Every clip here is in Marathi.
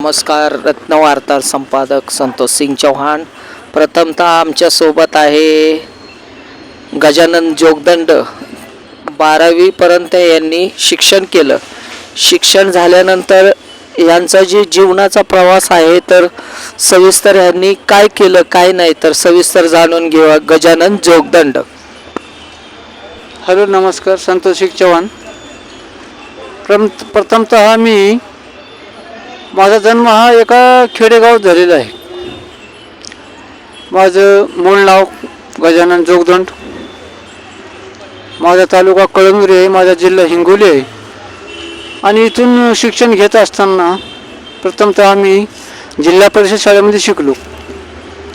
नमस्कार रत्नवार्ता संपादक संतोष सिंग चौहान. प्रथमतः आमच्यासोबत आहे गजानन जोगदंड. बारावीपर्यंत यांनी शिक्षण केलं. शिक्षण झाल्यानंतर यांचा जे जीवनाचा प्रवास आहे तर सविस्तर यांनी काय केलं काय नाही तर सविस्तर जाणून घेऊया गजानन जोगदंड. हॅलो नमस्कार संतोष सिंग चौहान. प्रथमतः मी माझा जन्म हा एका खेडेगावात झालेला आहे. माझं मूळ नाव गजानन जोगदंड. माझा तालुका कळमनुरी आहे माझा जिल्हा हिंगोली आहे. आणि इथून शिक्षण घेत असताना प्रथमतः मी जिल्हा परिषद शाळेमध्ये शिकलो.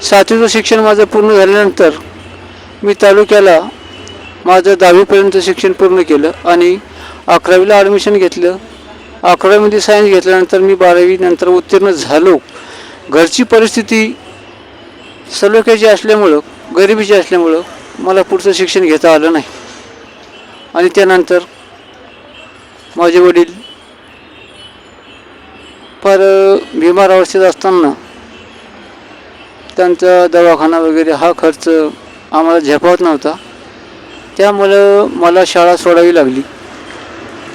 सातवीचं शिक्षण माझं पूर्ण झाल्यानंतर मी तालुक्याला माझं दहावीपर्यंत शिक्षण पूर्ण केलं आणि अकरावीला ॲडमिशन घेतलं. अकरावीमध्ये सायन्स घेतल्यानंतर मी बारावी नंतर उत्तीर्ण झालो. घरची परिस्थिती सलोख्याची असल्यामुळं गरिबीची असल्यामुळं मला पुढचं शिक्षण घेता आलं नाही. आणि त्यानंतर माझे वडील फार बिमार अवस्थेत असताना त्यांचा दवाखाना वगैरे हा खर्च आम्हाला झेपावत नव्हता. त्यामुळं मला शाळा सोडावी लागली.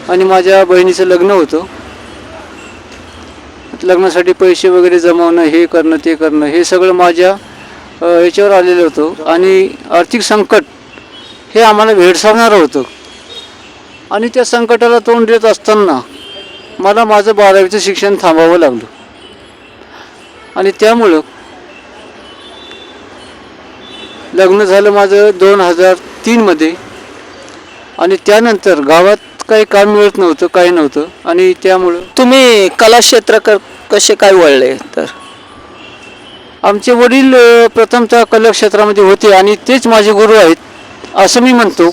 आणि माझ्या बहिणीचं लग्न होतं. लग्नासाठी पैसे वगैरे जमवणं हे करणं ते करणं हे सगळं माझ्या याच्यावर आलेलं होतं. आणि आर्थिक संकट हे आम्हाला भेडसावणारं होतं. आणि त्या संकटाला तोंड देत असताना मला माझं बारावीचं शिक्षण थांबावं लागलं. आणि त्यामुळं लग्न झालं माझं दोन हजार तीनमध्ये आणि त्यानंतर गावात काही काम मिळत नव्हतं काही नव्हतं. आणि त्यामुळं तुम्ही कला क्षेत्र क कसे काय वळले तर? आमचे वडील अ, प्रथमतः कला क्षेत्रामध्ये होते आणि तेच माझे गुरु आहेत असं मी म्हणतो.